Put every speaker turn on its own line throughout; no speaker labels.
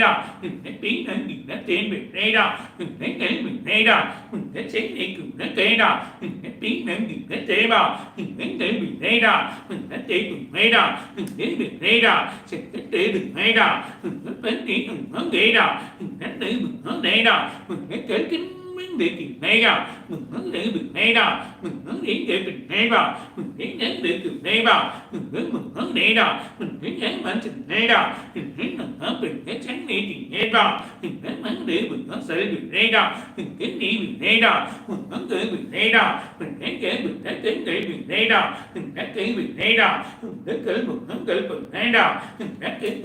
neyda, mình thấy tí này mình thấy trên mình neyda, mình thấy này mình neyda, mình thấy trên này mình thấy keda, mình thấy tí này mình thấy teba, mình thấy này mình neyda, đừng thấy trên mình neyda, mình thấy mình neyda, mình thấy trên mình neyda, mình thấy tí mình nói neyda, mình thấy này mình nói neyda, mình thấy trên kính mình để tiền này vào mình hướng đến bình này vào mình hướng đến để bình này vào mình hướng đến để từ này vào mình hướng mình hướng này vào mình hướng đến mảnh tình này vào mình hướng mình hướng bình cái tránh này tiền này vào mình hướng mảnh để mình hướng sẽ bình này vào mình hướng đi bình này đó mình hướng tới bình này vào mình hướng kể bình đã đến để bình này vào mình đã kể bình này vào mình đã kể mình hướng kể bình này vào mình đã kể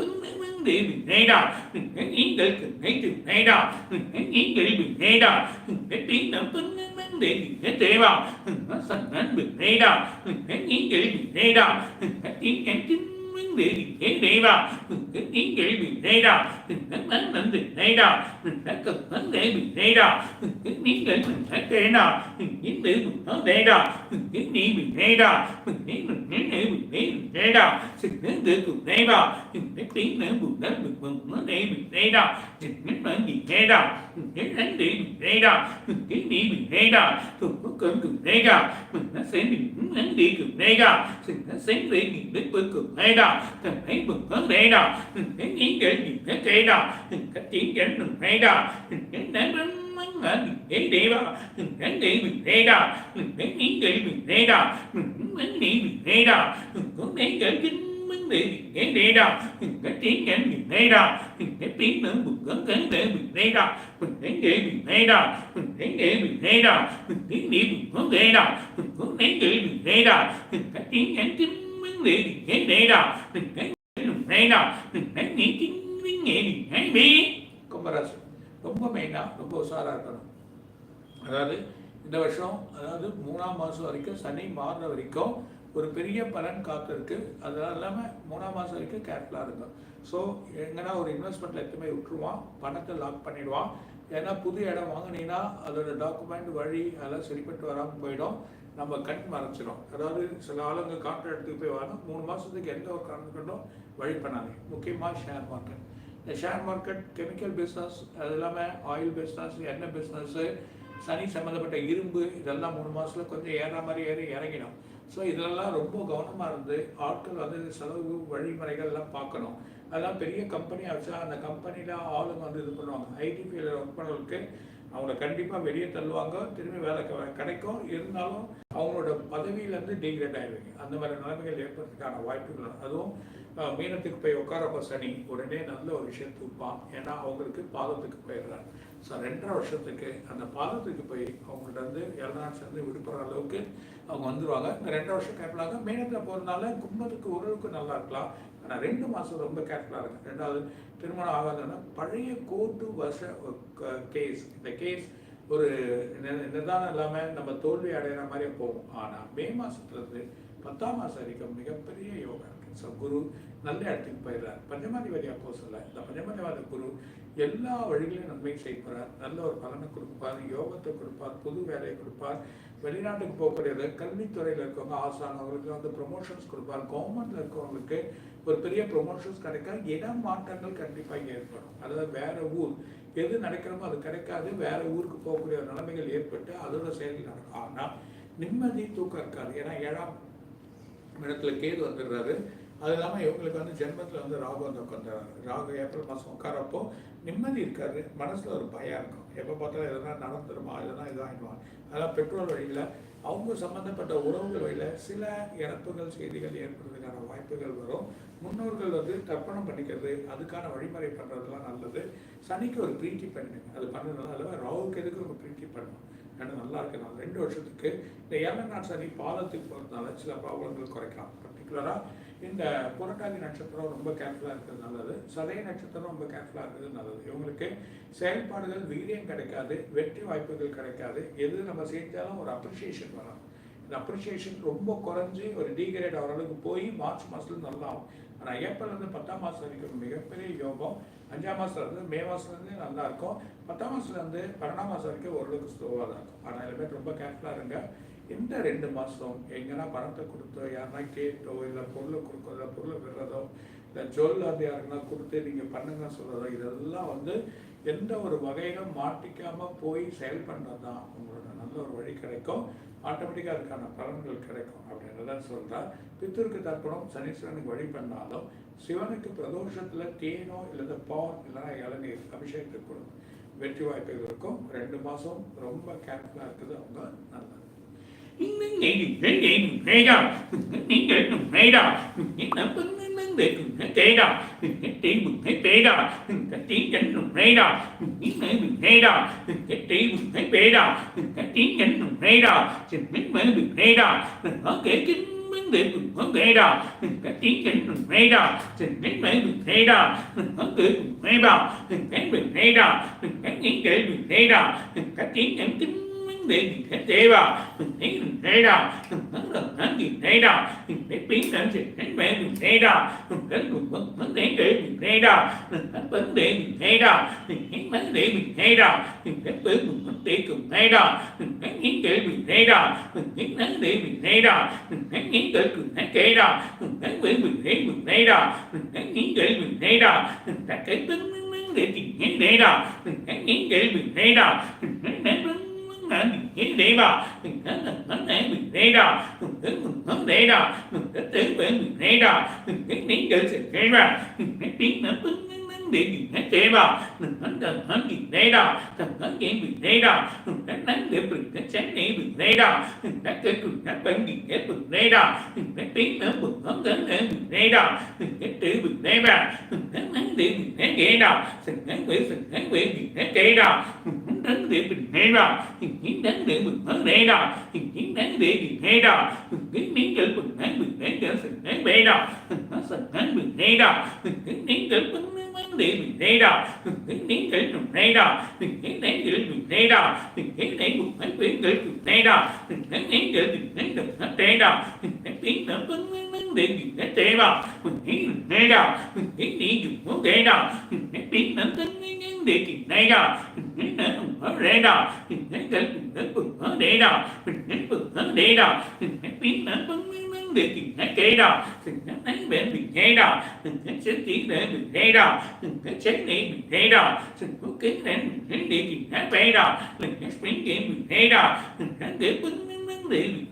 nghĩ mình nghe đâu mình nghĩ ý để mình nghĩ từ nghe đâu mình nghĩ ý nghĩ mình nghe đâu mình nghĩ tiếng nào tính đến vấn mình nghe tệ vào mình nói sành đến mình nghe đâu mình nghĩ ý nghĩ mình nghe đâu mình nghĩ tiếng kém chính vấn đề mình thấy đây vào mình thấy kiến nghị mình thấy đâu mình thấy vấn lĩnh mình thấy đâu mình thấy cực vấn đề mình thấy đâu mình thấy kiến nghị mình thấy đây nào mình kiến nghị mình thấy đây đâu mình kiến nghị mình thấy đâu mình thấy mình thấy đây mình thấy mình thấy đâu mình thấy được mình thấy mình thấy tiếng nữa mình thấy mình mình nó đây mình thấy đâu mình thấy mình mình thấy đâu mình thấy vấn đề mình thấy đâu mình kiến nghị mình thấy đâu thuộc có cơn mình thấy đâu mình thấy mình vấn đề mình thấy đâu mình thấy vấn đề mình thấy đâu đó thần thấy bừng hướng thế đó mình thấy nghĩ để nhìn thấy cây đó mình cách tiến đến mình thấy đó mình thấy đến đến mắng ở mình thế để đó mình thấy để mình thế đó mình thấy nghĩ để mình thế đó mình cũng nghĩ để mình thế đó mình cũng thấy để chính vấn để mình nghe đi đâu mình cái tiếng nghe mình nghe đâu mình cái tiếng nữa mình gắn gắn để mình nghe đâu mình cái nghe mình nghe đâu mình cái nghe mình nghe đâu mình tiếng nghe mình có nghe đâu mình thấy nghe nghe mình nghe đâu mình cái tiếng nghe chính கும்பராசி. ரொம்ப மெயினாக ரொம்ப உஷாராக இருக்கணும். அதாவது இந்த வருஷம் அதாவது மூணாம் மாதம் வரைக்கும் சனி மாறுற வரைக்கும் ஒரு பெரிய பலன் காத்திருக்கு. அதெல்லாம் இல்லாமல் மூணாம் மாதம் வரைக்கும் கேர்ஃபுல்லாக இருக்கும் ஸோ எங்கன்னா ஒரு இன்வெஸ்ட்மெண்ட்டில் எத்தனை விட்டுருவான். பணத்தை லாக் பண்ணிடுவான். ஏன்னா புது இடம் வாங்கினீங்கன்னா அதோட டாக்குமெண்ட் வழி அதெல்லாம் சரிப்பட்டு வராமல் போயிடும். நம்ம கண் மறைச்சிடும் அதாவது சில ஆளுங்க கான்ட்ராக்டுக்கு போய் வாங்க மூணு மாதத்துக்கு எந்த ஒரு காரணம் வழி பண்ணாங்க முக்கியமாக ஷேர் மார்க்கெட் இந்த ஷேர் மார்க்கெட் கெமிக்கல் பிஸ்னஸ் அது இல்லாமல் ஆயில் பிஸ்னஸ் எண்ணெய் பிஸ்னஸ்ஸு சனி சம்மந்தப்பட்ட இரும்பு இதெல்லாம் மூணு மாதத்தில் கொஞ்சம் ஏற மாதிரி ஏறி இறங்கிடும். ஸோ இதெல்லாம் ரொம்ப கவனமாக இருந்து ஆட்கள் வந்து செலவு வழிமுறைகள் எல்லாம் பார்க்கணும். அதெல்லாம் பெரிய கம்பெனியாக வச்சா அந்த கம்பெனியில் ஆளுங்க வந்து இது பண்ணுவாங்க. ஐடி ஃபீல்டில் ஒர்க் பண்ணுறதுக்கு அவங்கள கண்டிப்பாக வெளியே தள்ளுவாங்க திரும்பி வேலை கிடைக்கும். இருந்தாலும் அவங்களோட பதவியிலேருந்து டீக்ரேட் ஆயிடுவீங்க. அந்த மாதிரி நிலைமைகள் ஏற்படுறதுக்கான வாய்ப்புகள் அதுவும் மீனத்துக்கு போய் உட்காரப்ப சனி உடனே நல்ல ஒரு விஷயம் தூப்பான். ஏன்னா அவங்களுக்கு பாதத்துக்கு போயிடுறாங்க ஸோ ரெண்டரை வருஷத்துக்கு அந்த பாதத்துக்கு போய் அவங்கள்ட்ட இருந்து எல்லாம் சேர்ந்து விடுபடுற அளவுக்கு அவங்க வந்துடுவாங்க இந்த ரெண்டரை வருஷம் கேட்கலாங்க மீனத்தில் போகிறதுனால கும்பத்துக்கு ஓரளவுக்கு நல்லா இருக்கலாம். ஆனால் ரெண்டு மாதம் ரொம்ப கேர்ஃபுல்லாக இருக்கும் ரெண்டாவது திருமணம் ஆகாதுன்னா பழைய கோர்ட்டு வச கேஸ் இந்த கேஸ் ஒரு நி- நிதானம் இல்லாமல் நம்ம தோல்வி அடைகிற மாதிரியே போகும். ஆனால் மே மாதத்துலேருந்து பத்தாம் மாதம் வரைக்கும் மிகப்பெரிய யோகா இருக்கு ஸோ குரு நல்ல இடத்துக்கு போயிடுறார். பஞ்சமாதிபதி அப்போ சொல்ல. இந்த பஞ்சமாதிவாத குரு எல்லா வழிகளையும் நன்மை செய்கிறார் நல்ல ஒரு பலனை கொடுப்பார் யோகத்தை கொடுப்பார் புது வேலையை கொடுப்பார். வெளிநாட்டுக்கு போகக்கூடியது கல்வித்துறையில் இருக்கவங்க ஆசானவங்களுக்கு வந்து ப்ரொமோஷன்ஸ் கொடுப்பார். கவர்மெண்ட்டில் இருக்கவங்களுக்கு ஒரு பெரிய ப்ரொமோஷன்ஸ் கிடைக்க இடம் மாற்றங்கள் கண்டிப்பாக ஏற்படும். அதாவது வேறு ஊர். எது நடக்கிறோமோ அது கிடைக்காது. வேறு ஊருக்கு போகக்கூடிய நிலைமைகள் ஏற்பட்டு அதோட செயல் நடக்கும். ஆனால் நிம்மதி தூக்கம் இருக்காது. ஏன்னா ஏழாம் இடத்துல கேது வந்துடுறாரு. அது இல்லாமல் இவங்களுக்கு வந்து ஜென்மத்தில் வந்து ராகு வந்து உட்காந்துறாங்க ராகு ஏப்ரல் மாதம் உட்காரப்போ நிம்மதி இருக்காது. மனசில் ஒரு பயம் இருக்கும். எப்போ பார்த்தாலும் எதனா நடந்துருமா? எதனா இதாகிடுவாங்க அதெல்லாம் பெட்ரோல் வழியில் அவங்க சம்மந்தப்பட்ட உறவுகள் வழியில் சில இறப்புகள் செய்திகள் ஏற்படுறதுக்கான வாய்ப்புகள் வரும். முன்னோர்கள் வந்து தர்ப்பணம் பண்ணிக்கிறது அதுக்கான வழிமுறை பண்ணுறதுலாம் நல்லது. சனிக்கு ஒரு பிரீத்தி பண்ணுங்க அது பண்ணுறதுனால அல்லவா ராகுக்கு எதுக்கு ஒரு பிரீத்தி பண்ணணும்? ஏன்னா நல்லா இருக்கு. நான் ரெண்டு வருஷத்துக்கு இந்த ஏழை நாள் சனி பாதத்துக்கு போகிறதுனால சில ப்ராப்ளங்கள் குறைக்கலாம். பர்டிகுலராக இந்த புரட்டாதி நட்சத்திரம் ரொம்ப கேர்ஃபுல்லாக இருக்கிறது நல்லது. சதய நட்சத்திரம் ரொம்ப கேர்ஃபுல்லாக இருக்கிறது நல்லது. இவங்களுக்கு செயல்பாடுகள் வீரியம் கிடைக்காது. வெற்றி வாய்ப்புகள் கிடைக்காது. எது நம்ம செஞ்சாலும் ஒரு அப்ரிஷியேஷன் வரும். இந்த அப்ரிஷியேஷன் ரொம்ப குறைஞ்சி ஒரு டிகிரேட் ஆகிற அளவுக்கு போய் மார்ச் மாதத்துல நல்லா ஆகும். ஆனால் ஏப்ரல்லேருந்து பத்தாம் மாதம் வரைக்கும் மிகப்பெரிய யோகம். அஞ்சாம் மாதத்துலேருந்து மே மாதத்துலேருந்து நல்லா இருக்கும். பத்தாம் மாதத்துலேருந்து பன்னெண்டாம் மாதம் வரைக்கும் ஓரளவுக்கு ஸ்லோவாக தான் இருக்கும். ஆனால் எல்லாமே ரொம்ப கேர்ஃபுல்லாக இருங்க. இந்த ரெண்டு மாதம் எங்கன்னா பணத்தை கொடுத்தோ யாருன்னா கேட்டோ இல்லை பொருளை கொடுக்கோ இல்லை பொருளை விடுறதோ
இல்லை ஜுவல் அது யாருன்னா கொடுத்து நீங்கள் பண்ணுங்க சொல்கிறதோ இதெல்லாம் வந்து எந்த ஒரு வகையிலும் மாட்டிக்காமல் போய் செயல் பண்ணுறது தான் உங்களோட நல்ல ஒரு வழி கிடைக்கும். ஆட்டோமேட்டிக்காக அதுக்கான பலன்கள் கிடைக்கும் அப்படின்றத சொல்கிறார் பித்தூருக்கு தர்ப்பணம் சனீஸ்வரனுக்கு வழி பண்ணாலும் சிவனுக்கு பிரதோஷத்தில் தேனோ இல்லது பால் இல்லைன்னா இளநீர் அபிஷேகத்துக்கு கொடுக்கும் வெற்றி வாய்ப்புகள் இருக்கும் ரெண்டு மாதம் ரொம்ப கேர்ஃபுல்லாக இருக்குது அவங்க நல்லது
நீங்கள் cái trí mình thấy tế đó cái trí nhân đồng thấy đó cái mê mình thấy đó cái trí mình thấy tế đó cái trí nhân đồng thấy đó thì mình mê mình thấy đó ở kể chính vấn đề mình vấn đề đó cái tiếng trình mình thấy đó thì đến mấy mình thấy đó mình vấn đề mình thấy đó cái mình thấy đó cái những cái mình thấy đó cái tiếng trình chính vấn đề mình phải tế vào mình thấy mình thấy đâu mình vấn đề hắn mình thấy đâu mình phải biến đến sự thánh mình thấy đâu mình để mình thấy mình phải thấy đâu mình thấy vấn mình thấy đâu mình mình thấy đâu mình thấy những để mình thấy đâu mình thấy vấn đề mình thấy đâu mình thấy những để mình thấy kể đâu mình thấy với mình thấy mình thấy mình thấy những để mình thấy đâu mình để tìm thấy những để mình thấy đâu nãy mình nghĩ để đó mình nãy mình nãy nãy mình để đó mình đến mình nãy để đó mình đến đến về mình để đó mình đến đến để sự để đó mình đến tiếng nãy tiếng để mình hết chế vào mình hắn cần hắn nhìn đây đó cần hắn nghĩ mình đây đó mình đã nắng để mình đã sáng để mình đây đó mình đã kể mình đã bệnh nhìn để mình đây đó mình đã tiếng nữa mình hắn đến để mình đây đó mình đã chữ mình đây vào mình đã nắng để mình đã nghĩ đó mình đã nguyện mình đã nguyện mình đã kế đó mình đến để mình hay rồi mình nghĩ đến để mình nói đây rồi mình nghĩ đến để mình hay rồi mình nghĩ đến để mình nói mình đến để mình nói đây rồi mình nói mình nói mình đây rồi mình nghĩ đến để mình nói để mình đây rồi mình nghĩ đến để mình đây rồi mình nghĩ đến để mình đây rồi mình nghĩ đến mình nói đến để mình đây rồi mình nghĩ đến để mình nói mình nói đây rồi mình nghĩ đến để mình nói để mình nói đây rồi mình nghĩ mình đây rồi mình nghĩ đến dùng muốn đây rồi mình nghĩ đến để mình nói để mình đây rồi mình nghĩ đến டேடா டேடா டேடா டேடா டேடா டேடா சென்னை டேடா டேடா டேடா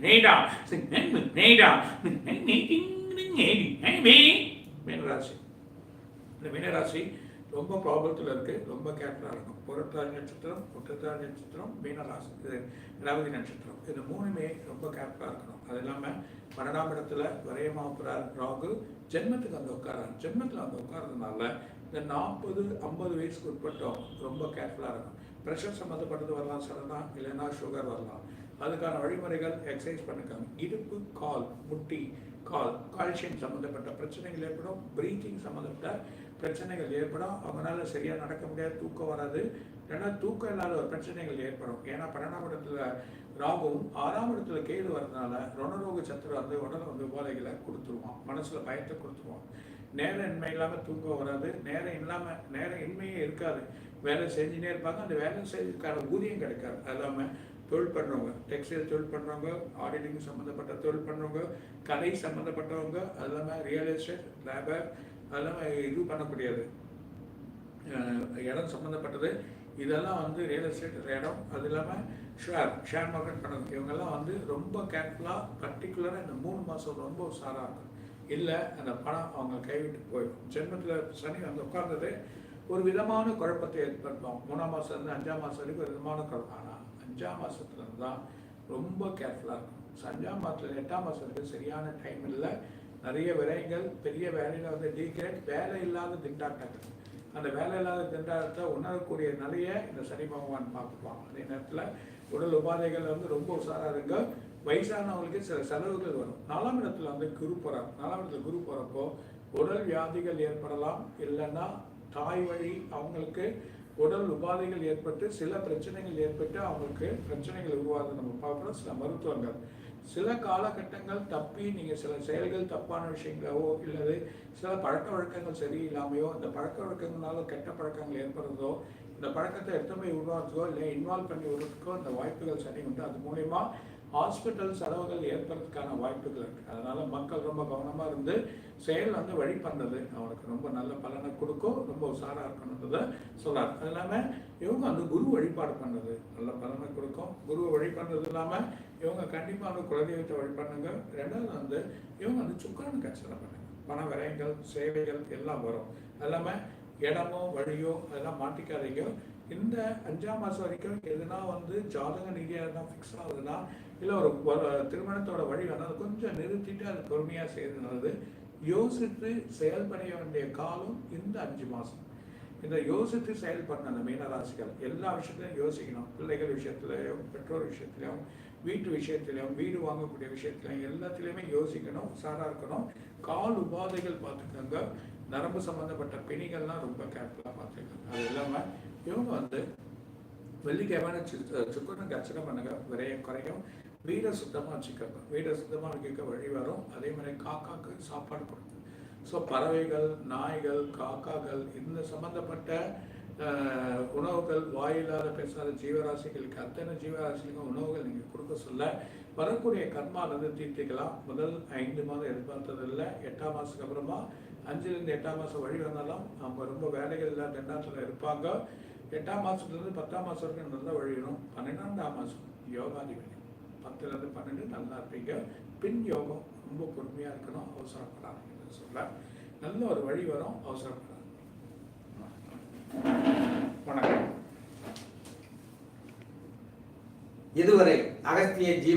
டேடா டேடா
மீனராசி இந்த மீனராசி ரொம்ப ப்ராப்ளத்தில் இருக்குது ரொம்ப கேர்ஃபுல்லாக இருக்கும் புரட்டாதி நட்சத்திரம் குற்றத்தாதி நட்சத்திரம் மீனராசி இது ரவதி நட்சத்திரம். இது மூணுமே ரொம்ப கேர்ஃபுல்லாக இருக்கணும். அது இல்லாமல் பன்னெண்டாம் இடத்துல வரையமாப்புறார் ராகு ஜென்மத்துக்கு வந்து உட்காரார் ஜென்மத்தில் வந்து உட்காரதுனால இந்த நாற்பது ஐம்பது வயசுக்கு உட்பட்டோம் ரொம்ப கேர்ஃபுல்லாக இருக்கும் ப்ரெஷர் சம்மந்தப்பட்டது வரலாம் சடனாக இல்லைன்னா சுகர் வரலாம். அதுக்கான வழிமுறைகள் எக்ஸசைஸ் பண்ணிக்காங்க. இடுப்பு கால் முட்டி கால் கால்சியம் சம்மந்தப்பட்ட பிரச்சனைகள் ஏற்படும். பிரீத்திங் சம்மந்தப்பட்ட பிரச்சனைகள் ஏற்படும் அவங்களால சரியாக நடக்க முடியாது தூக்கம் வராது. ஏன்னா தூக்கம் இல்லாத ஒரு பிரச்சனைகள் ஏற்படும். ஏன்னா பன்னெண்டாம் இடத்துல ராகுவும் ஆறாம் இடத்துல கேது வரதுனால ரணரோக சத்துரு வந்து உடனே வந்து உபாதைகளை கொடுத்துருவான். மனசில் பயத்தை கொடுத்துருவான். நேரம் இன்மை இல்லாமல் தூக்கம் வராது. நேரம் இல்லாமல் நேரம் இன்மையே இருக்காது. வேலை செஞ்சுனே இருப்பாங்க. அந்த வேலை செய்யறதுக்கான ஊதியம் கிடைக்காது. அது இல்லாமல் தொழில் பண்ணுறவங்க டெக்ஸ்டைல் தொழில் பண்ணுறவங்க ஆடிட்டிங் சம்மந்தப்பட்ட தொழில் பண்ணுறவங்க கலை சம்மந்தப்பட்டவங்க அது இல்லாமல் ரியல் எஸ்டேட் லேபர் அதெல்லாம் இது பண்ணக்கூடியது இடம் சம்மந்தப்பட்டது இதெல்லாம் வந்து ரியல் எஸ்டேட் இடம். அது இல்லாமல் ஷேர் ஷேர் மார்க்கெட் பண்ணது. இவங்கெல்லாம் வந்து ரொம்ப கேர்ஃபுல்லாக பர்டிகுலராக இந்த மூணு மாதம் ரொம்ப உஷாராக இருக்கும் இல்லை அந்த பணம் அவங்க கைவிட்டு போயிடும். ஜென்மத்தில் சனி வந்து உட்கார்ந்தது. ஒரு விதமான குழப்பத்தை ஏற்படுத்தும். மூணாம் மாதத்துலேருந்து அஞ்சாம் மாதம் வரைக்கும் ஒரு விதமான குழப்பம். ஆனால் அஞ்சாம் மாதத்துலேருந்து தான் ரொம்ப கேர்ஃபுல்லாக இருக்கும் அஞ்சாம் மாதத்துல எட்டாம் மாதம் வரைக்கும் சரியான டைம் இல்லை. நிறைய விரயங்கள் பெரிய வேலையில் வந்து டீக்ரேட் வேலை இல்லாத திண்டாட்டங்கள். அந்த வேலை இல்லாத திண்டாட்டத்தை உணரக்கூடிய நிலையை இந்த சனி பகவான் பார்த்துப்பான் அதே நேரத்தில் உடல் உபாதைகள் வந்து ரொம்ப உஷாராக இருங்க. வயசானவங்களுக்கு சில செலவுகள் வரும். நாலாம் இடத்துல வந்து குரு போகிறார் நாலாம் இடத்துல குரு போகிறப்போ உடல் வியாதிகள் ஏற்படலாம். இல்லைன்னா தாய் வழி அவங்களுக்கு உடல் உபாதைகள் ஏற்பட்டு சில பிரச்சனைகள் ஏற்பட்டு அவங்களுக்கு பிரச்சனைகள் உருவாகுது. நம்ம பார்க்குறோம் சில மருத்துவங்கள் சில காலகட்டங்கள் தப்பி நீங்கள் சில செயல்கள் தப்பான விஷயங்களோ இல்லது சில பழக்க வழக்கங்கள் சரியில்லாமையோ இந்த பழக்க வழக்கங்களால கெட்ட பழக்கங்கள் ஏற்படுறதோ இந்த பழக்கத்தை எடுத்து போய் உருவாக்குறதோ இல்லை இன்வால்வ் பண்ணி விடுறதுக்கோ இந்த வாய்ப்புகள் சரி உண்டு. அது மூலயமா ஹாஸ்பிட்டல் செலவுகள் ஏற்படுறதுக்கான வாய்ப்புகள் இருக்குது அதனால் மக்கள் ரொம்ப கவனமாக இருந்து செயல் வந்து வழி பண்ணது அவனுக்கு ரொம்ப நல்ல பலனை கொடுக்கும் ரொம்ப உஷாராக இருக்கணுன்றதை சொல்கிறார் அது இல்லாமல் இவங்க வந்து குரு வழிபாடு பண்ணது நல்ல பலனை கொடுக்கும். குருவை வழி பண்ணுறது இல்லாமல் இவங்க கண்டிப்பாக வந்து குலதெய்வத்தை வழி பண்ணுங்க ரெண்டாவது வந்து இவங்க வந்து சுக்கரனுக்கு அர்ச்சனை பண்ணுங்க. பண விரயங்கள் சேவைகள் எல்லாம் வரும். அது இல்லாமல் இடமோ வழியோ அதெல்லாம் மாட்டிக்காதீங்க. இந்த அஞ்சாம் மாதம் வரைக்கும் எதுனா வந்து ஜாதக ரீதியாக இருந்தால் ஃபிக்ஸ் ஆகுதுன்னா இல்லை ஒரு திருமணத்தோட வழி வேணால் அதை கொஞ்சம் நிறுத்திட்டு அது பொறுமையாக செய்யறது. யோசித்து செயல்பட வேண்டிய காலம் இந்த அஞ்சு மாதம் இந்த யோசித்து செயல்படணும் அந்த மீனராசிகள் எல்லா விஷயத்திலையும் யோசிக்கணும். பிள்ளைகள் விஷயத்துலையும் பெற்றோர் விஷயத்துலையும் வீட்டு விஷயத்திலையும் வீடு வாங்கக்கூடிய விஷயத்துலையும் எல்லாத்துலேயுமே யோசிக்கணும் உஷாராக இருக்கணும். கால் உபாதைகள் பார்த்துக்கோங்க. நரம்பு சம்மந்தப்பட்ட பிணிகள்லாம் ரொம்ப கேர்ஃபுல்லாக பார்த்துக்கோங்க. அது இல்லாமல் இவங்க வந்து வெள்ளிக்கிழமை சுக்கரனுக்கு அர்ச்சனை பண்ணுங்க விரையும் குறையும். வீடை சுத்தமாக வச்சுக்கோங்க. வீடை சுத்தமாக வைக்க வழி வரும். அதே மாதிரி காக்காக்கு சாப்பாடு கொடுக்கும் ஸோ பறவைகள் நாய்கள் காக்காக்கள் இந்த சம்மந்தப்பட்ட உணவுகள் வாயில்லாத பேசாத ஜீவராசிகளுக்கு அத்தனை ஜீவராசிகளுக்கும் உணவுகள் நீங்கள் கொடுக்க சொல்ல வரக்கூடிய கர்மாவிலிருந்து தீர்த்திக்கலாம். முதல் ஐந்து மாதம் எதிர்பார்த்ததில்லை. எட்டாம் மாதத்துக்கு அப்புறமா அஞ்சுலேருந்து எட்டாம் மாதம் வழி வந்தாலும் அவங்க ரொம்ப வேலைகள் இல்லாத எண்ணத்தில் இருப்பாங்க. எட்டாம் மாதத்துலேருந்து பத்தாம் மாதம் வரைக்கும் நல்லா ஒழியணும் பன்னெண்டாம் மாதம் யோகாதிபதி. பத்துலேருந்து பன்னெண்டு நல்லா இருப்பீங்க. பின் யோகம் ரொம்ப பொறுமையாக இருக்கணும். அவசரப்படாதீங்கன்னு சொல்ல நல்ல ஒரு வழி வரும். அவசரப்படாது வணக்கம்.
இதுவரை அகஸ்திய ஜீவ